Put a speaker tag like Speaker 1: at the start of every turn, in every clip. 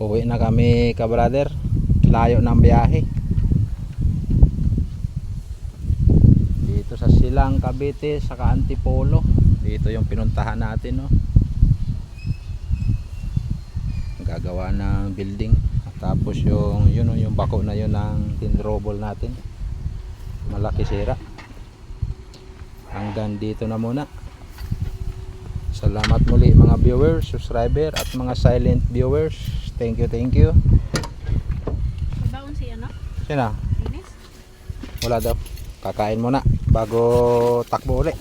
Speaker 1: Uwi na kami ka brother. Layo ng biyahe. Dito sa Silang Cavite saka Antipolo. Dito yung pinuntahan natin no. Gagawa ng building. Tapos yung yun yung bako na yun ng tinrobol natin. Malaki sira. Hanggang dito na muna. Salamat muli mga viewers, subscriber at mga silent viewers. Thank you, thank you.
Speaker 2: Baon si ano?
Speaker 1: Sina?
Speaker 2: Ines?
Speaker 1: Wala daw. Kakain muna bago takbo ulit.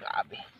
Speaker 1: Grabe.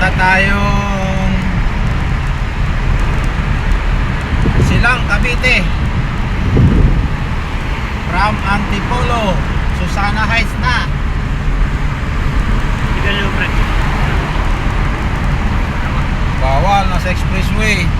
Speaker 1: Punta tayong Silang Cavite from Antipolo Susana Heights na. Bawal na sa expressway.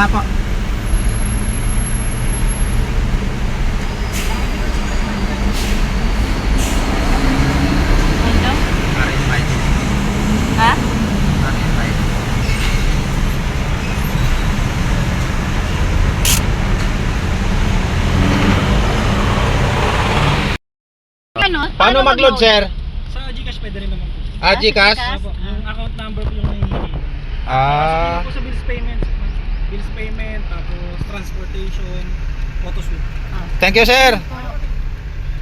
Speaker 1: Wala po. RS5.
Speaker 2: Ha?
Speaker 1: RS5.
Speaker 2: Ano?
Speaker 1: Paano mag-load, sir?
Speaker 3: Sa Gcash pwede rin naman po.
Speaker 1: Ah, Gcash?
Speaker 3: Opo, yung account number po yung nahihingi.
Speaker 1: Ah,
Speaker 3: Sabihin po sa bills payment, bills payment, tapos transportation, photo shoot.
Speaker 1: thank you, sir.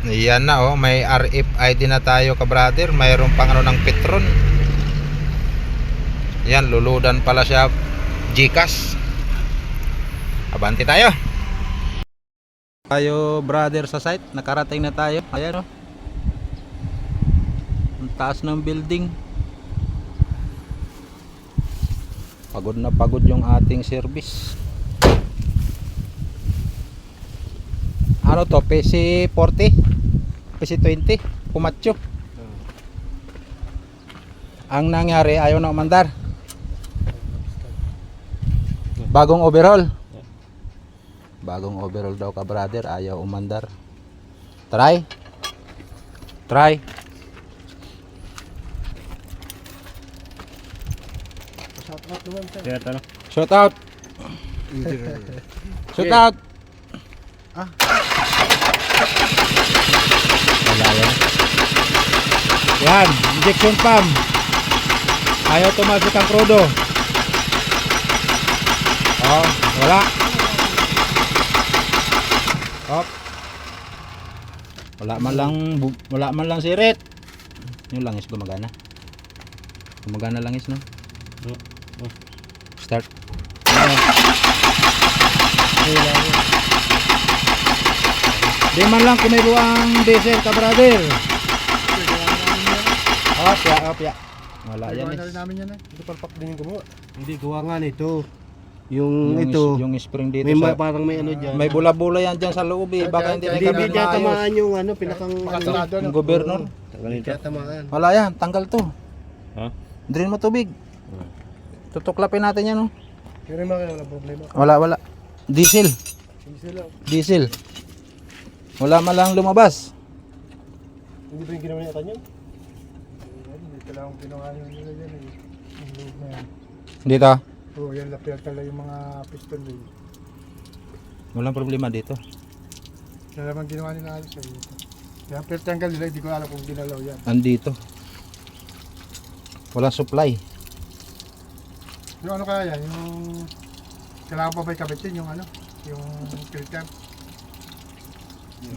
Speaker 1: Yan na oh, may RFID na tayo ka brother. Mayroon pang ano ng Petron. Yan, luludan pala siya Gcash. Abante tayo. Tayo brother sa site, nakarating na tayo. Ayan oh. Ang taas ng building. Pagod na pagod yung ating service. Ano to? PC 40? PC 20? Pumatyo. Ang nangyari, ayaw na umandar. Bagong overhaul. Bagong overhaul daw ka brother, ayaw umandar. Try. Try. Shout out. Shout out. Wala yan. Yan, injection pump. Ayaw tumasok ang krudo. Oh, wala. Op. Wala man lang wala man lang sirit. Yung langis gumagana. Gumagana langis no? Start. Di man lang kumibo ang diesel ka brother. Op, ya, op, ya. Wala yan eh.
Speaker 4: namin yan eh. Ito palpak din yung gumawa. Hindi, gawa nga nito. Yung,
Speaker 1: Yung,
Speaker 4: ito,
Speaker 1: yung spring dito
Speaker 4: may ma-
Speaker 1: sa,
Speaker 4: parang may ano dyan.
Speaker 1: may bula-bula yan dyan sa loob eh. Baka hindi
Speaker 4: Hindi,
Speaker 1: na
Speaker 4: hindi dyan tamaan yung ano, pinakang
Speaker 1: Yung gobernur.
Speaker 4: Tanggalin tamaan.
Speaker 1: Wala yan, tanggal to.
Speaker 3: Ha?
Speaker 1: Drain mo tubig. Tutuklapin natin yan oh.
Speaker 4: Pero yung mga wala problema.
Speaker 1: Wala, wala. Diesel.
Speaker 4: Hindi sila.
Speaker 1: Diesel. Wala man lang lumabas.
Speaker 4: Hindi ba yung ginawa niya yun? Hindi talagang ginawa nila yan eh. Yung loob na yan.
Speaker 1: Dito.
Speaker 4: Oo, yan lapit talaga yung mga piston rin.
Speaker 1: Walang problema dito.
Speaker 4: Yan naman ginawa nila alis eh. Kaya pero tanggal nila, hindi ko alam kung ginalaw yan.
Speaker 1: Andito. Walang supply.
Speaker 4: Yung ano kaya yan, yung... Kailangan pa ba ikabitin yung ano? Yung filter.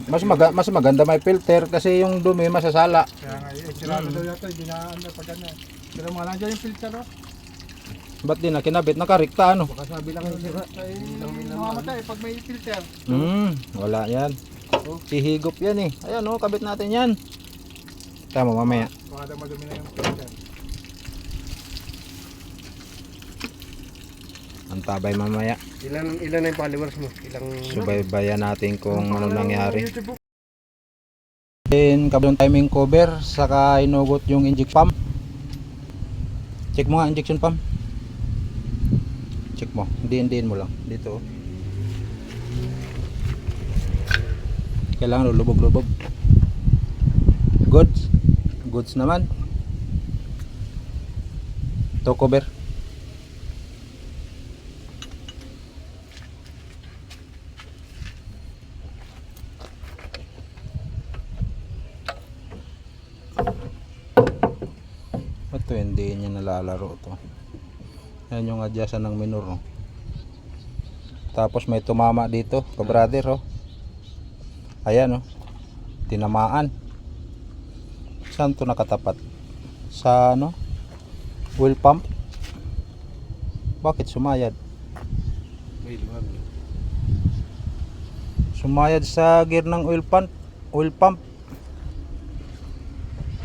Speaker 1: Mas maga, mas maganda may filter kasi yung dumi masasala.
Speaker 4: Kaya nga, eh, sirado daw yata, hindi na ano, pag ano. Pero mga nandiyan yung filter oh.
Speaker 1: Ba't di na kinabit? Nakarikta ano?
Speaker 4: Baka sabi lang yung sira. Ay, mamamatay pag may filter.
Speaker 1: Hmm, wala yan. Hihigop yan eh. Ayan oh, kabit natin yan. Tama mamaya.
Speaker 4: Baka daw madumi na yung filter.
Speaker 1: Ang tabay mamaya.
Speaker 4: Ilan ilan na yung followers mo? Ilang
Speaker 1: Subaybayan natin kung ano nangyari. Then, kabulong timing cover, saka inugot yung injection pump. Check mo nga injection pump. Check mo. Diin-diin mo lang. Dito. oh. Kailangan lulubog-lubog. Goods. Goods naman. To cover. Hindi niya nalalaro to yan yung adjustan ng minor oh. tapos may tumama dito kabrader oh. ayan oh. tinamaan saan to nakatapat sa ano oil pump bakit sumayad
Speaker 5: May luwag.
Speaker 1: sumayad sa gear ng oil pump oil pump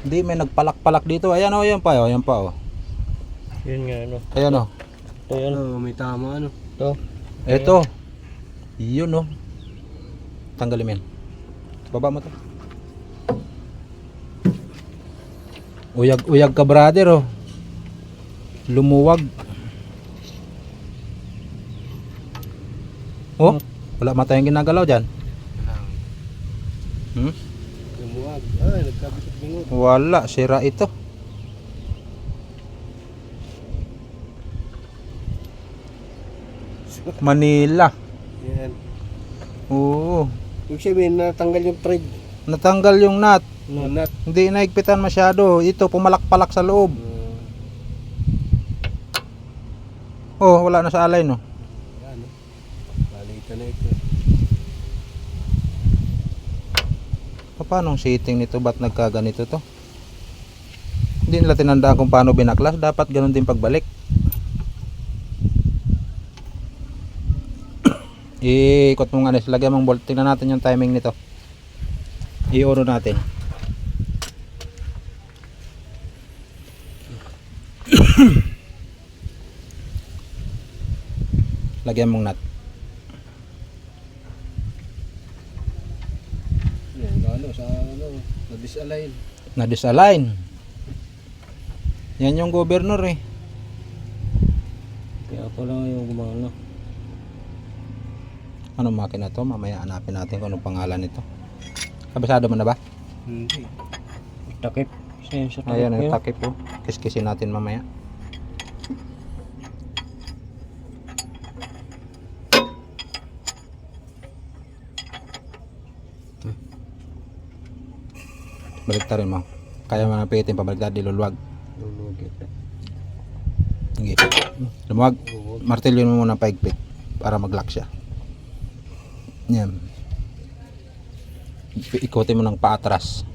Speaker 1: hindi may nagpalak-palak dito ayan oh ayan pa oh ayan pa oh
Speaker 5: Yun nga ano.
Speaker 1: ayan oh
Speaker 5: Ito yan. Oh, may tama ano. Ito.
Speaker 1: Eto. Yun oh. Tanggalin mo yan. Baba mo to. Uyag-uyag ka brother oh. Lumuwag. Oh, wala ma tayong ginagalaw dyan. Hmm?
Speaker 5: Lumuwag. Ay, nagkabit at bingot.
Speaker 1: Wala, sira ito. Manila.
Speaker 5: Yan.
Speaker 1: Oo.
Speaker 5: Ibig sabihin, natanggal yung thread.
Speaker 1: Natanggal yung nut.
Speaker 5: No. Nut.
Speaker 1: Hindi naigpitan masyado. Ito, pumalak-palak sa loob. Oh, wala na sa alay, no?
Speaker 5: Yan. oh. Palitan na ito.
Speaker 1: Paano ang sitting nito? Ba't nagkaganito to? Hindi nila tinandaan kung paano binaklas. Dapat ganun din pagbalik. Iikot mo nga nis. Lagyan mong bolt. Tingnan natin yung timing nito. I-oro natin. Lagyan mong nut.
Speaker 5: Yan, ano, sa ano, na-disalign.
Speaker 1: na disalign. Yan yung governor eh.
Speaker 5: Kaya pala yung gumana.
Speaker 1: Anong makina to? Mamaya hanapin natin kung anong pangalan nito. Kabisado mo na ba?
Speaker 5: Hindi. Takip.
Speaker 1: Ayan, yung takip po. Kiskisin natin mamaya. Baliktarin mo. Kaya mo napitin pabaliktad, diluluwag.
Speaker 5: Lulug ito.
Speaker 1: Sige. Lumuwag. Martilyo mo muna paigpit para mag-lock siya. Yan. Ikutin mo ng paatras.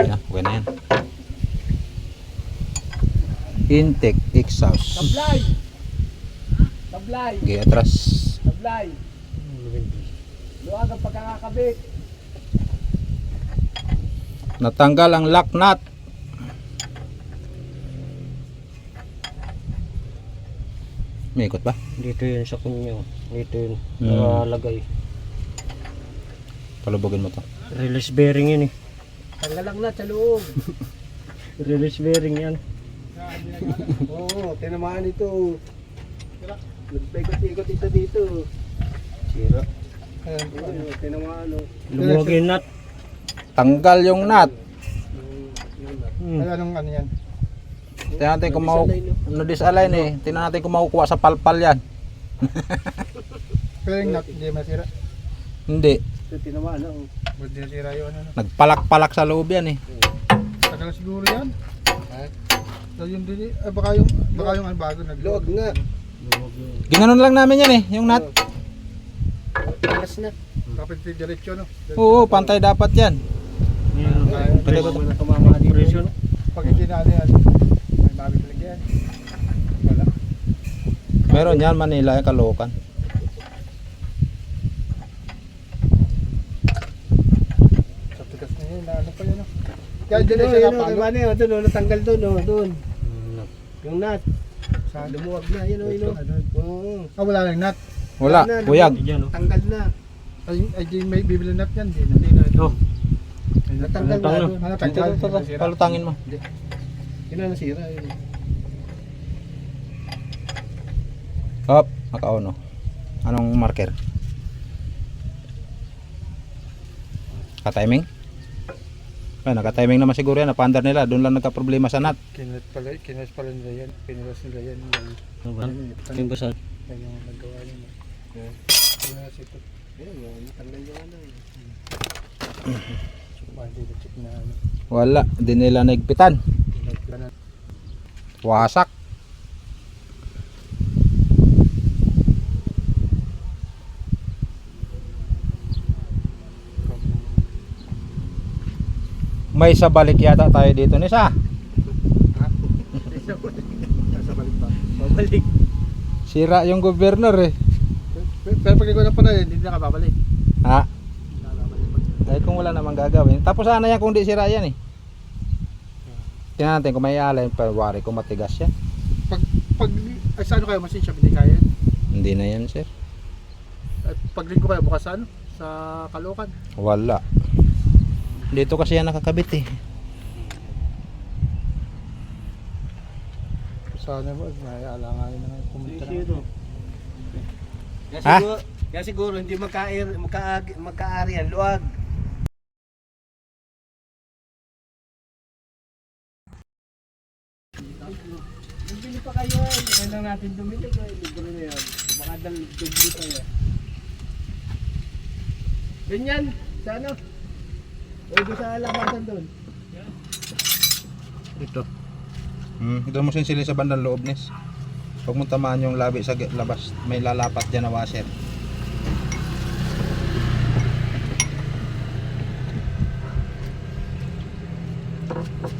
Speaker 1: Yan, okay na yan. Intake exhaust.
Speaker 4: Tablay! Tablay!
Speaker 1: Okay, atras.
Speaker 4: Tablay! Luwag ang pagkakakabit.
Speaker 1: Natanggal ang lock nut. May ikot ba?
Speaker 5: Dito yun sa kunyo. Dito yun.
Speaker 1: Hmm.
Speaker 5: Nakalagay.
Speaker 1: Palubogin mo to.
Speaker 5: Release bearing yun eh.
Speaker 4: Tanggal lang na sa loob.
Speaker 5: Release bearing yan. Oo, tinamaan ito. Nagpaikot-ikot ito dito. Sira. Ayun, tinamaan o. Lumuwag yung nut.
Speaker 1: Tanggal yung nut.
Speaker 5: Hmm.
Speaker 4: anong ano yan?
Speaker 1: Tingnan natin kung mau na-disalign eh. Tingnan natin kung makukuha sa palpal yan.
Speaker 4: Pero yung nut, hindi masira.
Speaker 1: Hindi.
Speaker 5: Ito tinamaan o.
Speaker 4: Nasira yung ano.
Speaker 1: Nagpalak-palak sa loob yan eh.
Speaker 4: Tagal siguro yan. Ha? So yung dili, eh, baka yung, baka yung ano bago nag
Speaker 5: Luwag nga. Luwag yun.
Speaker 1: Ginanon lang namin yan eh, yung nut.
Speaker 5: Tigas na.
Speaker 4: Kapit diretso no.
Speaker 1: Oo, pantay dapat yan.
Speaker 5: Tumama dito. Presyo no?
Speaker 4: Pag hindi na ano yan, may mabibili yan. Wala.
Speaker 1: Meron yan, Manila, yung Caloocan.
Speaker 4: Sa tigas na yun, na ano pa yun no. Kaya dili siya napalo.
Speaker 5: Ano yun? Doon, natanggal doon, oh, doon. Yung nut.
Speaker 4: Sa
Speaker 5: Lumuwag na, yun o, yun o. Oo.
Speaker 4: Ah, wala lang nut.
Speaker 1: Wala,
Speaker 5: na,
Speaker 1: kuyag.
Speaker 5: lumuwag. Tanggal na.
Speaker 4: Ay, ay may bibili nut yan. Di na. Di na.
Speaker 5: Oh.
Speaker 4: Natanggal na.
Speaker 5: Natanggal.
Speaker 4: Ano, tanggal.
Speaker 1: Ito, ito, ito.
Speaker 4: Nasira.
Speaker 1: Palutangin mo.
Speaker 5: Yun na nasira. Yun.
Speaker 1: Hop, nakauno. Anong marker? Ka-timing? Ay, naka-timing naman siguro yan. Napandar nila. Doon lang nagka-problema sa nut.
Speaker 4: Kinet pala, kinet pala nila yan. Pinilas nila yan.
Speaker 3: Ano ba? Yung basa.
Speaker 4: yan yung nagawa nila. Yeah. Pinilas ito. Yan, yung tanggal yung ano. Tsaka hindi na check na ano.
Speaker 1: Wala. Hindi nila naigpitan.
Speaker 4: Pinagplan na.
Speaker 1: Wasak. May sa balik yata tayo dito ni sa.
Speaker 4: Nasa balik ba? Babalik.
Speaker 1: Sira yung governor eh.
Speaker 4: Pero pag ikaw na pala, hindi na ka babalik.
Speaker 1: Ha?
Speaker 4: Hindi na ka babalik.
Speaker 1: Ay kung wala namang gagawin. Tapos sana yan kung di sira yan eh. Tingnan natin kung may alay. Pero wari kung matigas yan.
Speaker 4: Pag, pag, ay saan kayo masin siya, hindi kaya yan?
Speaker 1: Hindi na yan sir.
Speaker 4: At pag linggo kayo, bukas saan? Sa Caloocan.
Speaker 1: Wala. Dito kasi yan nakakabit eh.
Speaker 4: Sana ba, may alanganin na nga pumunta na.
Speaker 5: Kaya
Speaker 1: Ha?
Speaker 5: siguro, kaya siguro hindi magkair, magka, magkaari ang luwag. Bibili pa kayo eh. Kailangan natin bumili ko eh. Libre na yan. Baka dal dubli yan. Ganyan. Sa ano? O doon sa labasan doon.
Speaker 1: Ito. Hmm, doon mo sinsili sa bandang loob nis. Huwag mo tamaan yung labi sa labas. May lalapat dyan na washer.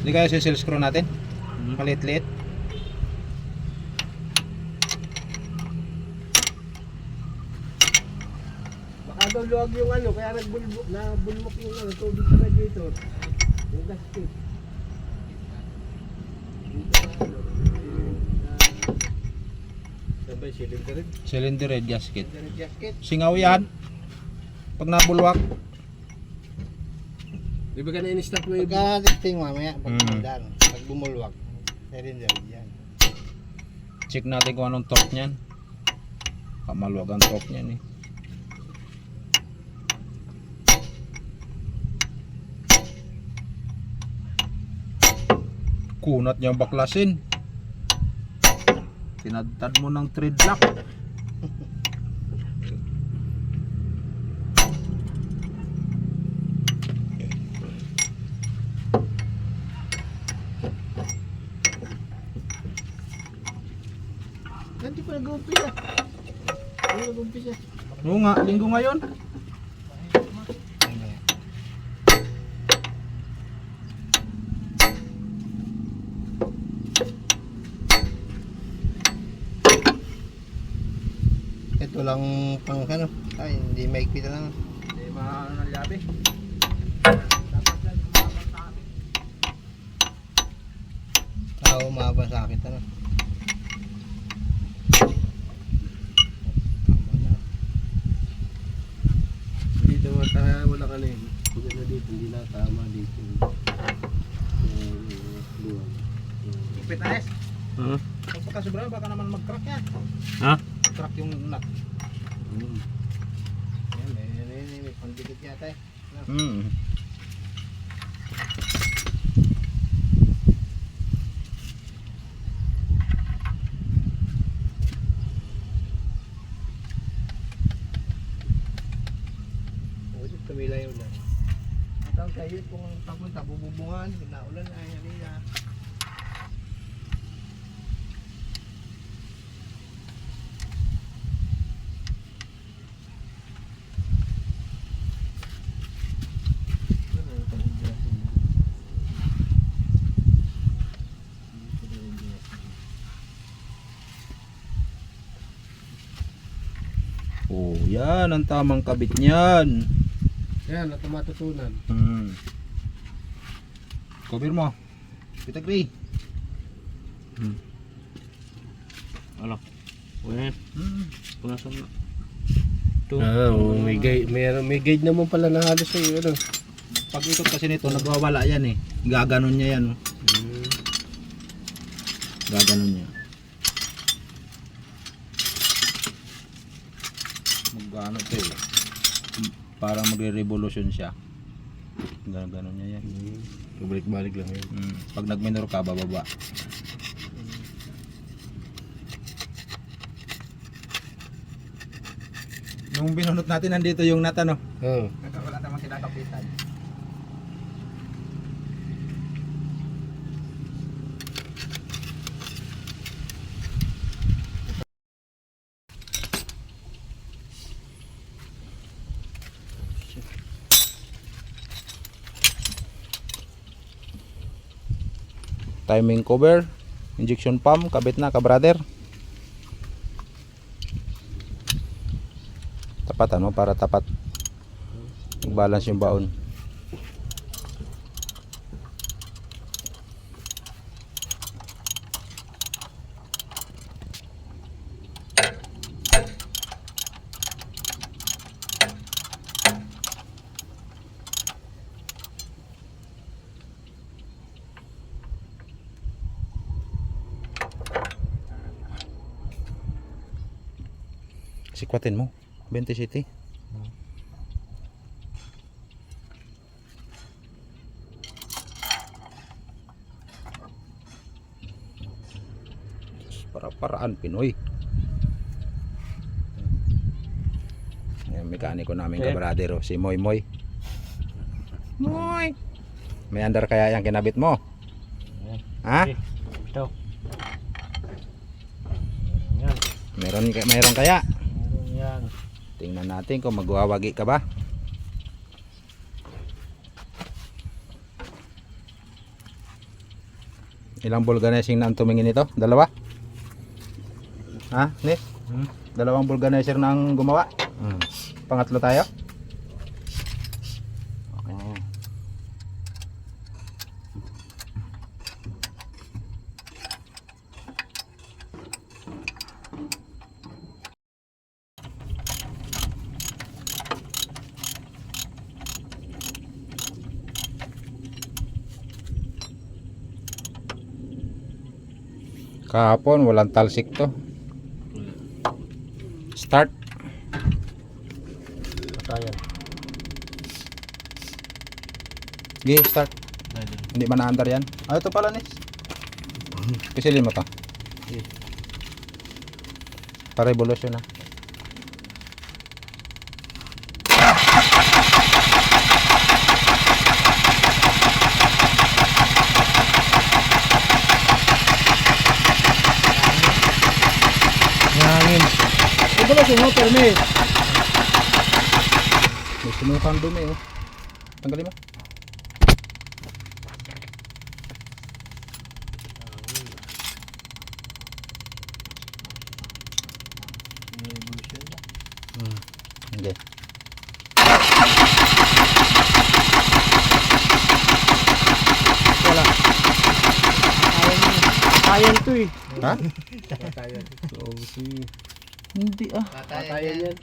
Speaker 1: Hindi kaya sisil screw natin? Maliit-liit.
Speaker 5: Daw luwag yung ano. Kaya nagbulbok, nabulmok yung ano, tubig sa radiator. Yung gasket. Sabay cylinder rin.
Speaker 1: Cylinder head gasket.
Speaker 5: Cylinder gasket.
Speaker 1: Singaw yan. Pag nabulwak.
Speaker 5: Di ba ka na-install mo yung
Speaker 6: Pagka-testing mamaya, pag
Speaker 1: Mm.
Speaker 6: pag bumulwak, cylinder yan.
Speaker 1: Check natin kung anong torque niyan. Kamaluwag ang torque niyan eh. Kunat niya baklasin. Tinadtad mo ng thread lock.
Speaker 5: Hindi pa nag-umpisa. Nag-umpisa.
Speaker 1: Oo nga, linggo ngayon.
Speaker 6: Ito lang pang ano, ay maigpit lang.
Speaker 1: Hindi maano ng labi.
Speaker 6: Tao umaba sa akin ano. Tama na.
Speaker 5: Dito tayo, wala ka na yun. Hindi na dito, hindi na tama dito. Luwag.
Speaker 1: Ipit ayos.
Speaker 3: Oo.
Speaker 1: Pag pagkasobra, baka naman mag-crack yan.
Speaker 3: Ha?
Speaker 1: Crack yung nut.
Speaker 6: May, may pandikit yata eh.
Speaker 1: Hmm.
Speaker 6: O, dito tumilayo na. Tawag kayo kung papunta, bububungan, naulan na, yan na.
Speaker 1: Oh, yan ang tamang kabit niyan.
Speaker 5: Yan, na matutunan.
Speaker 1: Hmm. Cover mo. Pitagri.
Speaker 3: Ano? Weh,
Speaker 1: Hmm.
Speaker 3: punasan na.
Speaker 5: Ah, oh, may guide, may, may guide naman pala na halos sa iyo. Ano?
Speaker 1: Pag ikot kasi nito, nagwawala yan eh. Gaganon niya yan. Oh. Gaganon niya. Magano ito eh. Para magre-revolution siya. Ganun, ganun niya yan.
Speaker 5: Hmm. Pabalik-balik lang yun.
Speaker 1: Mm. Pag nag-minor ka, bababa. Nung binunot natin, nandito yung nata, no?
Speaker 5: Oo.
Speaker 6: Wala namang kinakapitan.
Speaker 1: Timing cover, injection pump, kabit na, ka-brother. Tapatan mo para tapat. Balance yung baon. Sikwatin mo. 20 city. Para paraan Pinoy. Yung mekaniko namin
Speaker 5: Okay.
Speaker 1: kabradero, si Moy Moy. Moy! May andar kaya yung kinabit mo? Ha?
Speaker 5: Ito.
Speaker 1: Meron, meron kaya? Tingnan natin kung magwawagi ka ba. Ilang vulcanizing na ang tumingin ito? Dalawa? Ha? Nick?
Speaker 5: Hmm?
Speaker 1: Dalawang vulcanizer na ang gumawa?
Speaker 5: Hmm.
Speaker 1: Pangatlo tayo?
Speaker 5: Okay na yan.
Speaker 1: Kahapon, walang talsik to. Start.
Speaker 5: Patayan.
Speaker 1: Gi, start. Hindi ba naandar yan? Ah, ito pala, Nis. Pisilin mo to.
Speaker 5: Sige.
Speaker 1: Pa-revolution na. Ito ba sumuper, Nis? May sinukang dumi, oh. Tanggalin mo. Hindi. Wala.
Speaker 5: Patayan to eh.
Speaker 1: Ha?
Speaker 6: Patayan.
Speaker 5: So, si...
Speaker 1: Hindi ah.
Speaker 6: Patayan yan.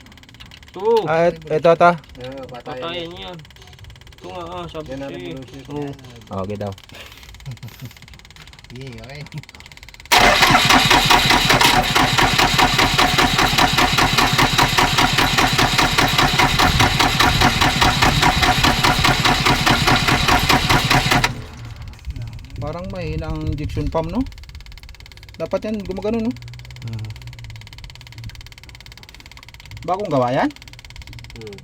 Speaker 5: Ito.
Speaker 1: Ah, et- ito ata.
Speaker 6: Oo, patayan.
Speaker 5: Patayan yan. Ito nga ah, sabi ko eh. Oo.
Speaker 1: Okay daw.
Speaker 6: Sige, okay.
Speaker 1: Parang mahina ang injection pump, no? Dapat yan gumagano, no? Bagong gawa yan?
Speaker 5: Hmm.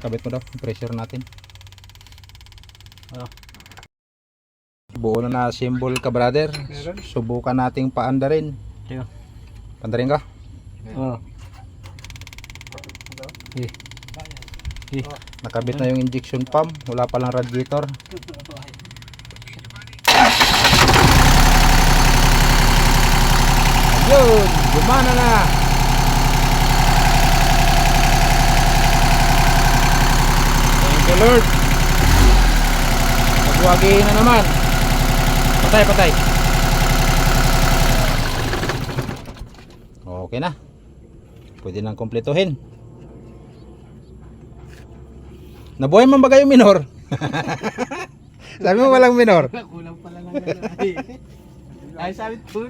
Speaker 1: Kabit mo daw, pressure natin.
Speaker 5: Ah.
Speaker 1: Buo na na symbol ka, brother. Subukan nating paandarin.
Speaker 5: Tiyo.
Speaker 1: Pandarin ka?
Speaker 5: Oo. Eh. Eh.
Speaker 1: Nakabit na yung injection pump. Wala pa lang radiator. Ayun! Gumana na! Thank you Lord! Magwagi na naman. Patay, patay. Okay na. Pwede nang kumpletuhin. Nabuhay man ba kayo minor? Sabi mo walang minor.
Speaker 6: Kulang pala lang. Ay, sabi ko.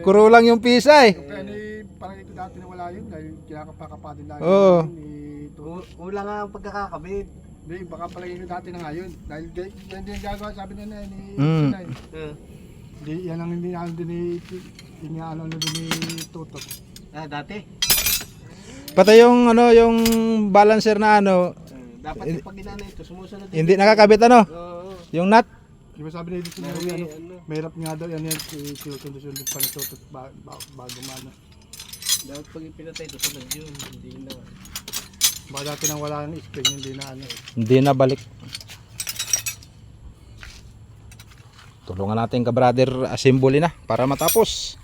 Speaker 1: Kuro lang yung pisa eh.
Speaker 3: Kaya ni, parang ito
Speaker 4: dati na wala yun dahil kinakapakapa din lagi
Speaker 1: Oo.
Speaker 4: yun, eh,
Speaker 6: Wala nga ang pagkakakabit.
Speaker 4: Hindi, baka pala yun yung dati na ngayon. Dahil gay- yan din yung gagawa, sabi nila ni
Speaker 1: Mm.
Speaker 4: Sinay. Hindi, yan ang hindi ano din ni iniaano na din ni Tutok.
Speaker 6: ah, dati.
Speaker 1: Pati yung ano, yung balancer na ano,
Speaker 6: Uh, dapat yung pag ginana ito, sumusunod din.
Speaker 1: hindi nakakabit ano,
Speaker 6: Oo.
Speaker 1: yung nut.
Speaker 4: Di ba sabi ni Sinay,
Speaker 6: Meron
Speaker 4: ano,
Speaker 6: may ano.
Speaker 4: mahirap nga daw yan yan, sinusunod pa ni Tutok ba- ba- bago maano.
Speaker 6: Dapat pag ipinatay ito, sunod yun. Hindi na.
Speaker 4: Baka dati nang wala ng spring, hindi na ano.
Speaker 1: Hindi na balik. Tulungan natin ka brother assembly na para matapos.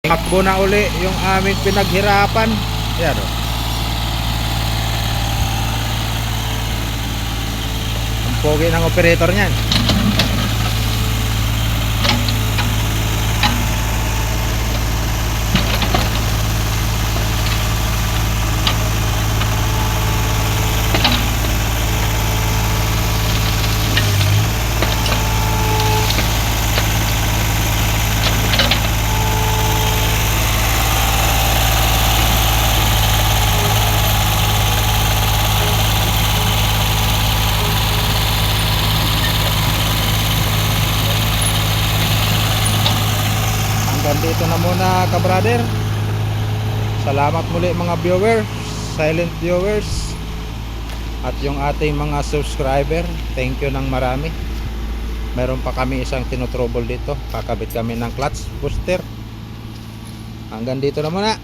Speaker 1: Takbo na uli yung aming pinaghirapan. Yan o. pogi ng operator niyan. Hanggang dito na muna ka brother. Salamat muli mga viewers, silent viewers at yung ating mga subscriber. Thank you ng marami. Meron pa kami isang tinutrouble dito. Kakabit kami ng clutch booster. Hanggang dito na muna.